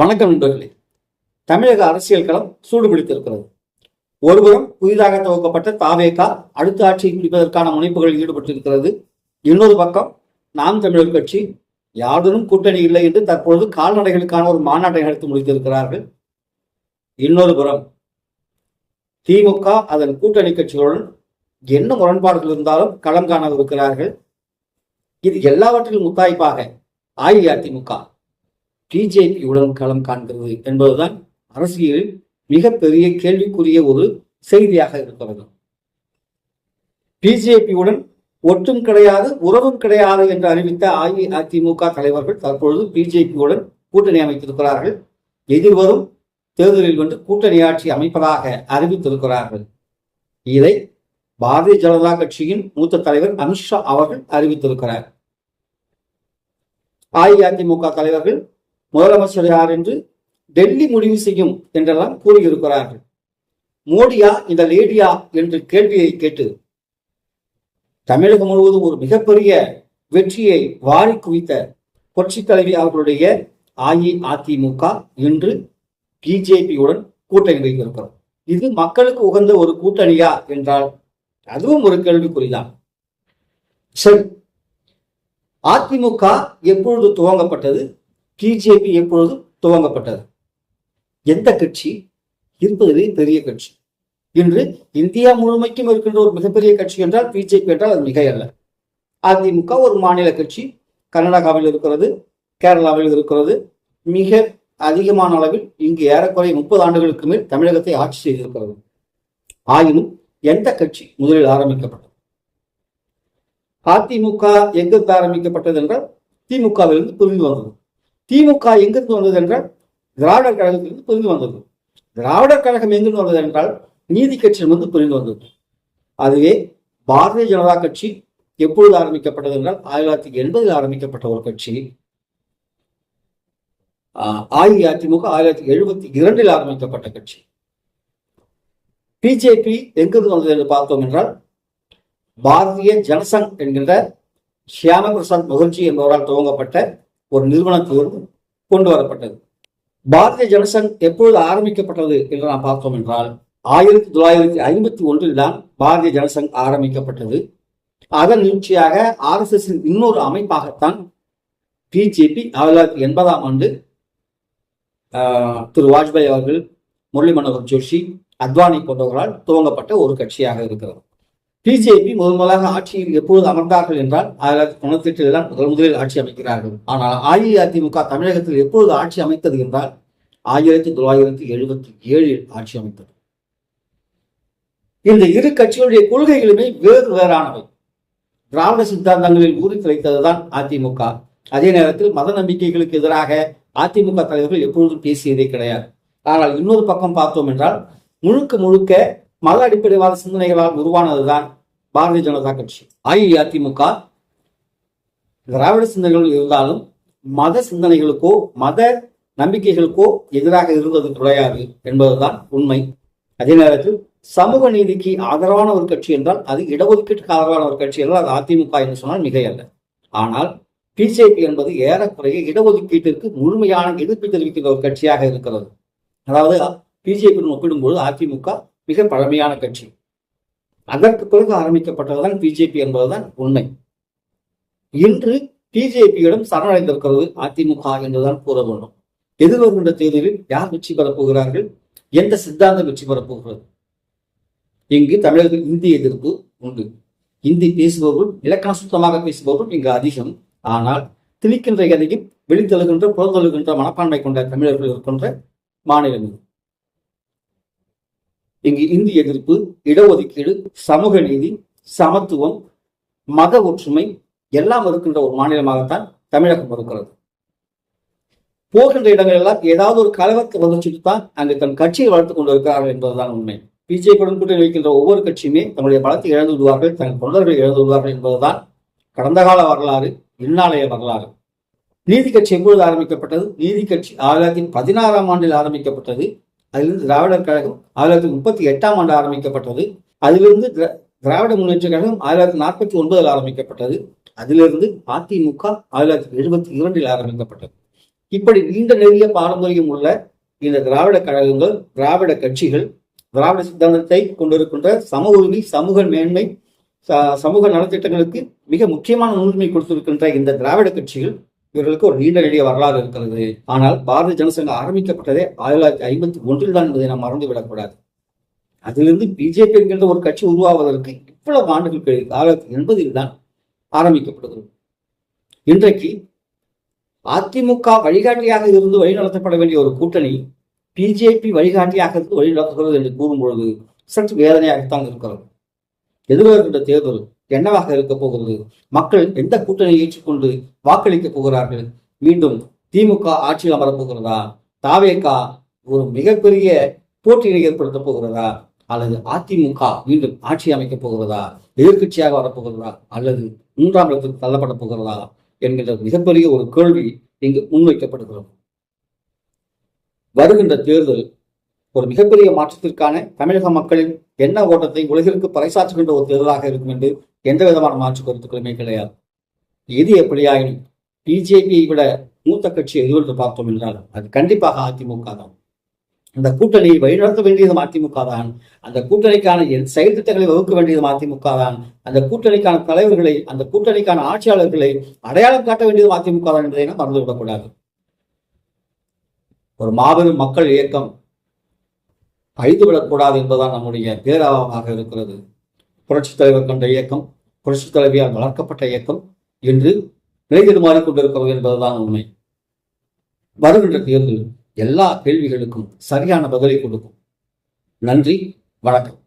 வணக்கம் நண்பர்களே. தமிழக அரசியல் களம் சூடுபிடித்திருக்கிறது. ஒருபுறம் புதிதாக துவக்கப்பட்ட தாவேகா அடுத்த ஆட்சியை பிடிப்பதற்கான முனைப்புகளில் ஈடுபட்டிருக்கிறது. இன்னொரு பக்கம் நாம் தமிழர் கட்சி யாருடனும் கூட்டணி இல்லை என்று தற்பொழுது கால்நடைகளுக்கான ஒரு மாநாட்டை நடத்தி முடித்திருக்கிறார்கள். இன்னொரு புறம் திமுக அதன் கூட்டணி கட்சிகளுடன் என்ன முரண்பாடுகள் இருந்தாலும் களம் காணவிருக்கிறார்கள். இது எல்லாவற்றிலும் முத்தாய்ப்பாக அஇஅதிமுக. பிஜேபியுடன் களம் காண்கிறது என்பதுதான் அரசியலில் மிகப்பெரிய கேள்விக்குரிய ஒரு செய்தியாக இருக்கிறது. பிஜேபியுடன் ஒற்றும் கிடையாது உறவும் கிடையாது என்று அறிவித்த அஇஅதிமுக தலைவர்கள் தற்பொழுது பிஜேபியுடன் கூட்டணி அமைத்திருக்கிறார்கள். எதிர்வரும் தேர்தலில் வந்து கூட்டணி ஆட்சி அமைப்பதாக அறிவித்திருக்கிறார்கள். இதை பாரதிய ஜனதா கட்சியின் மூத்த தலைவர் அமித்ஷா அவர்கள் அறிவித்திருக்கிறார். அஇஅதிமுக தலைவர்கள் முதலமைச்சர் யார் என்று டெல்லி முடிவு செய்யும் என்றெல்லாம் கூறியிருக்கிறார்கள். மோடியா இந்த லேடியா என்று கேள்வியை கேட்டு தமிழகம் முழுவதும் ஒரு மிகப்பெரிய வெற்றியை வாரி குவித்த புரட்சித் தலைவி அவர்களுடைய அஇஅதிமுக இன்று பிஜேபியுடன் கூட்டணி வைத்திருக்கிறோம் இது மக்களுக்கு உகந்த ஒரு கூட்டணியா என்றால் அதுவும் ஒரு கேள்விக்குறிதான். சரி அதிமுக எப்பொழுது துவங்கப்பட்டது? பிஜேபி எப்பொழுது துவங்கப்பட்டது. எந்த கட்சி? இருப்பதிலே பெரிய கட்சி. இன்று இந்தியா முழுமைக்கும் இருக்கின்ற ஒரு மிகப்பெரிய கட்சி என்றால் பிஜேபி என்றால் அது மிக அல்ல அதிமுக ஒரு மாநில கட்சி. கர்நாடகாவில் இருக்கிறது கேரளாவில் இருக்கிறது. மிக அதிகமான அளவில் இங்கு ஏறக்குறைய முப்பது ஆண்டுகளுக்கு மேல் தமிழகத்தை ஆட்சி செய்திருக்கிறது. ஆயினும் எந்த கட்சி முதலில் ஆரம்பிக்கப்பட்டது? அதிமுக எங்கிருந்து ஆரம்பிக்கப்பட்டது என்றால் திமுகவிலிருந்து பிரிந்து வந்தது. திமுக எங்கிருந்து வந்தது என்றால் திராவிடர் கழகத்திலிருந்து பிரிந்து வந்தது. திராவிடர் கழகம் எங்கிருந்து வந்தது என்றால் நீதி கட்சியிலிருந்து பிரிந்து வந்தது. அதுவே பாரதிய ஜனதா கட்சி எப்பொழுது ஆரம்பிக்கப்பட்டது என்றால் ஆயிரத்தி தொள்ளாயிரத்தி எண்பதில் ஆரம்பிக்கப்பட்ட ஒரு கட்சி. அஇஅதிமுக ஆயிரத்தி எழுபத்தி இரண்டில் ஆரம்பிக்கப்பட்ட கட்சி. பிஜேபி எங்கிருந்து வந்தது என்று பார்த்தோம் என்றால் பாரதிய ஜனசங் என்கின்ற ஷியாம பிரசாத் முகர்ஜி என்பவரால் துவங்கப்பட்ட ஒரு நிறுவனத்திலிருந்து கொண்டு வரப்பட்டது. பாரதிய ஜனசங் எப்பொழுது ஆரம்பிக்கப்பட்டது என்று நாம் பார்த்தோம் என்றால் ஆயிரத்தி தொள்ளாயிரத்தி ஐம்பத்தி ஒன்றில் தான் பாரதிய ஜனசங் ஆரம்பிக்கப்பட்டது. அதன் நீட்சியாக ஆர்எஸ்எஸ்ஸின் இன்னொரு அமைப்பாகத்தான் பிஜேபி ஆயிரத்தி தொள்ளாயிரத்தி எண்பதாம் ஆண்டு ஆஹ், திரு வாஜ்பாய் அவர்கள் முரளி மனோகர் ஜோஷி அத்வானி போன்றவர்களால் துவங்கப்பட்ட ஒரு கட்சியாக இருக்கிறது. பிஜேபி முதன் முதலாக ஆட்சியில் எப்பொழுது அமர்ந்தார்கள் என்றால் ஆயிரத்தி தொள்ளாயிரத்தி தொண்ணூத்தி எட்டில் தான் முதல் முதலில் ஆட்சி அமைக்கிறார்கள். ஆனால் அஇஅதிமுக தமிழகத்தில் எப்பொழுது ஆட்சி அமைத்தது என்றால் ஆயிரத்தி தொள்ளாயிரத்தி எழுபத்தி ஏழில் ஆட்சி அமைத்தது. இந்த இரு கட்சிகளுடைய கொள்கைகளுமே வேறு வேறானவை. திராவிட சித்தாந்தங்களில் ஊறி கிடைத்ததுதான் அதிமுக. அதே நேரத்தில் மத நம்பிக்கைகளுக்கு எதிராக அதிமுக தலைவர்கள் எப்பொழுதும் பேசியதே கிடையாது. ஆனால் இன்னொரு பக்கம் பார்த்தோம் என்றால் முழுக்க முழுக்க மத அடிப்படைவாத சிந்தனைகளால் உருவானதுதான் பாரதிய ஜனதா கட்சி. அஇஅதிமுக. திராவிட சிந்தனைகள் இருந்தாலும் மத சிந்தனைகளுக்கோ மத நம்பிக்கைகளுக்கோ எதிராக இருந்தது கிடையாது என்பதுதான் உண்மை. அதே நேரத்தில் சமூக நீதிக்கு ஆதரவான ஒரு கட்சி என்றால் அது இடஒதுக்கீட்டுக்கு ஆதரவான ஒரு கட்சி என்றால் அது அதிமுக என்று சொன்னால் மிகையல்ல. ஆனால் பிஜேபி என்பது ஏறக்குறைய இடஒதுக்கீட்டிற்கு முழுமையான எதிர்ப்பு தெரிவிக்கிற ஒரு கட்சியாக இருக்கிறது. அதாவது பிஜேபியுடன் ஒப்பிடும்போது அதிமுக மிக பழமையான கட்சி. அதற்கு பிறகு ஆரம்பிக்கப்பட்டதுதான் பிஜேபி என்பதுதான் உண்மை. இன்று பிஜேபியிடம் சரணடைந்திருக்கிறது அதிமுக என்றுதான் கூற வேண்டும். எதிர்வருகின்ற தேர்தலில் யார் வெற்றி பெறப் போகிறார்கள்? எந்த சித்தாந்தம் வெற்றி பெறப் போகிறது? இங்கு தமிழர்கள் இந்தி எதிர்ப்பு உண்டு. இந்தி பேசுபவர்கள் இலக்கண சுத்தமாக பேசுபவர்கள் இங்கு அதிகம். ஆனால் திணிக்கின்ற எதையும் வெளித்தழுகின்ற புறந்தழுகின்ற மனப்பான்மை கொண்ட தமிழர்கள் இருக்கின்ற மாநிலம் இங்கு இந்தி எதிர்ப்பு இடஒதுக்கீடு சமூக நீதி சமத்துவம் மத ஒற்றுமை எல்லாம் இருக்கின்ற ஒரு மாநிலமாகத்தான் தமிழகம் இருக்கிறது. போகின்ற இடங்களெல்லாம் ஏதாவது ஒரு கலவரத்தை வந்துச்சுட்டு தான் அங்கு தன் கட்சியை வளர்த்துக் கொண்டிருக்கிறார்கள் என்பதுதான் உண்மை. பிஜேபியுடன் கூட்டணி வைக்கின்ற ஒவ்வொரு கட்சியுமே தங்களுடைய பலத்தை இழந்து விடுவார்கள் தங்கள் தொண்டர்களை இழந்து விடுவார்கள் என்பதுதான் கடந்த கால வரலாறு இந்நாளைய வரலாறு. நீதி கட்சி எப்பொழுது ஆரம்பிக்கப்பட்டது? நீதி கட்சி ஆயிரத்தி பதினாறாம் ஆண்டில் ஆரம்பிக்கப்பட்டது. அதிலிருந்து திராவிடர் கழகம் ஆயிரத்தி முப்பத்தி எட்டாம் ஆண்டு ஆரம்பிக்கப்பட்டது. அதிலிருந்து திராவிட முன்னேற்ற கழகம் ஆயிரத்தி நாற்பத்தி ஒன்பதில் ஆரம்பிக்கப்பட்டது. அதிலிருந்து அதிமுக ஆயிரத்தி தொள்ளாயிரத்தி எழுபத்தி இரண்டில் ஆரம்பிக்கப்பட்டது. இப்படி நீண்ட நெறிய பாரம்பரியம் உள்ள இந்த திராவிட கழகங்கள் திராவிட கட்சிகள் திராவிட சித்தாந்தத்தை கொண்டிருக்கின்ற சம உரிமை சமூக மேன்மை ச- சமூக நலத்திட்டங்களுக்கு மிக முக்கியமான முன்னுரிமை கொடுத்திருக்கின்ற இந்த திராவிட கட்சிகள் இவர்களுக்கு ஒரு நீண்ட நெடிய வரலாறு இருக்கிறது. ஆனால் பாரதிய ஜனசங்கம் ஆரம்பிக்கப்பட்டதே ஆயிரத்தி தொள்ளாயிரத்தி ஐம்பத்தி ஒன்றில் தான் என்பதை நாம் மறந்துவிடக்கூடாது அதிலிருந்து பிஜேபி என்கின்ற ஒரு கட்சி உருவாவதற்கு இவ்வளவு ஆண்டுகள் கழித்து ஆயிரத்தி எண்பதில் தான் ஆரம்பிக்கப்படுகிறது. இன்றைக்கு அதிமுக வழிகாட்டியாக இருந்து வழிநடத்தப்பட வேண்டிய ஒரு கூட்டணி பிஜேபி வழிகாட்டியாக இருந்து வழிநடத்துகிறது என்று கூறும்பொழுது சற்று வேதனையாகத்தான் இருக்கிறது. எதிர்வருகின்ற தேர்தல் என்னவாக இருக்க போகிறது? மக்கள் எந்த கூட்டணியை ஏற்றுக்கொண்டு வாக்களிக்க போகிறார்கள்? மீண்டும் திமுக ஆட்சியில் அமரப்போகிறதா தாவேகா ஒரு மிகப்பெரிய போட்டியை ஏற்படுத்த போகிறதா? அல்லது அதிமுக மீண்டும் ஆட்சி அமைக்கப் போகிறதா? எதிர்க்கட்சியாக வரப்போகிறதா அல்லது மூன்றாம் இடத்துக்கு தள்ளப்பட போகிறதா? என்கின்ற மிகப்பெரிய ஒரு கேள்வி இங்கு முன்வைக்கப்படுகிறது. வருகின்ற தேர்தல் ஒரு மிகப்பெரிய மாற்றத்திற்கான தமிழக மக்களின் எண்ண ஓட்டத்தை உலகிற்கு பறைசாற்றுகின்ற ஒரு தேர்தலாக இருக்கும் என்று எந்த விதமான மாற்று கருத்துக்களுமே கிடையாது. எது எப்படியாயினும் பிஜேபியை விட மூத்த கட்சி எதுவென்று பார்த்தோம் என்றால் அது கண்டிப்பாக அதிமுக தான். அந்த கூட்டணியை வழிநடத்த வேண்டியது அதிமுக தான். அந்த கூட்டணிக்கான என் செயல் திட்டங்களை வகுக்க வேண்டியது அதிமுக தான். அந்த கூட்டணிக்கான தலைவர்களை அந்த கூட்டணிக்கான ஆட்சியாளர்களை அடையாளம் காட்ட வேண்டியது அதிமுக தான் என்பதை நாம் மறந்துவிடக்கூடாது ஒரு மாபெரும் மக்கள் இயக்கம் அழிந்துவிடக்கூடாது என்பதுதான் நம்முடைய பேராவமாக இருக்கிறது. புரட்சித் தலைவர் கொண்ட இயக்கம் புரட்சித் தலைவியால் வளர்க்கப்பட்ட இயக்கம் என்று நிலைதெருமாறிக் மாறிக்கொண்டிருக்கிறது என்பதுதான் உண்மை. வருகின்ற தேர்தல் எல்லா கேள்விகளுக்கும் சரியான பதிலை கொடுக்கும். நன்றி வணக்கம்.